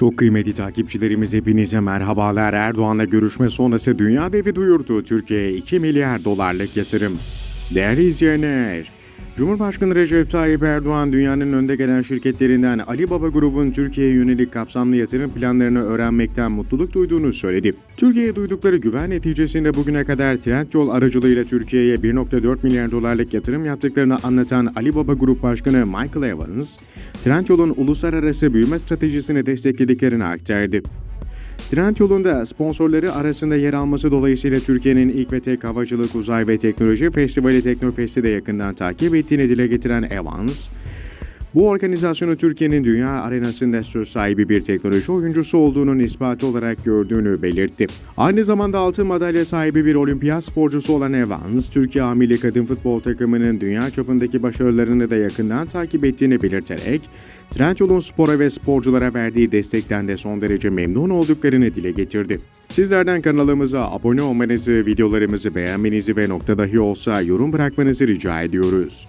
Çok kıymetli takipçilerimiz hepinize merhabalar. Erdoğan'la görüşme sonrası dünya devi duyurdu. Türkiye'ye 2 milyar dolarlık yatırım. Değerli izleyenler, Cumhurbaşkanı Recep Tayyip Erdoğan dünyanın önde gelen şirketlerinden Ali Baba Grubun Türkiye'ye yönelik kapsamlı yatırım planlarını öğrenmekten mutluluk duyduğunu söyledi. Türkiye'ye duydukları güven neticesinde bugüne kadar Trendyol aracılığıyla Türkiye'ye 1.4 milyar dolarlık yatırım yaptıklarını anlatan Ali Baba Grup Başkanı Michael Evans, Trendyol'un uluslararası büyüme stratejisini desteklediklerini aktardı. Trendyol'un sponsorları arasında yer alması dolayısıyla Türkiye'nin ilk ve tek havacılık, uzay ve teknoloji festivali Teknofest'i de yakından takip ettiğini dile getiren Evans, bu organizasyonu Türkiye'nin dünya arenasında söz sahibi bir teknoloji oyuncusu olduğunun ispatı olarak gördüğünü belirtti. Aynı zamanda altın madalya sahibi bir olimpiyat sporcusu olan Evans, Türkiye Amili Kadın Futbol takımının dünya çapındaki başarılarını da yakından takip ettiğini belirterek, Trendyol'un spora ve sporculara verdiği destekten de son derece memnun olduklarını dile getirdi. Sizlerden kanalımıza abone olmanızı, videolarımızı beğenmenizi ve nokta dahi olsa yorum bırakmanızı rica ediyoruz.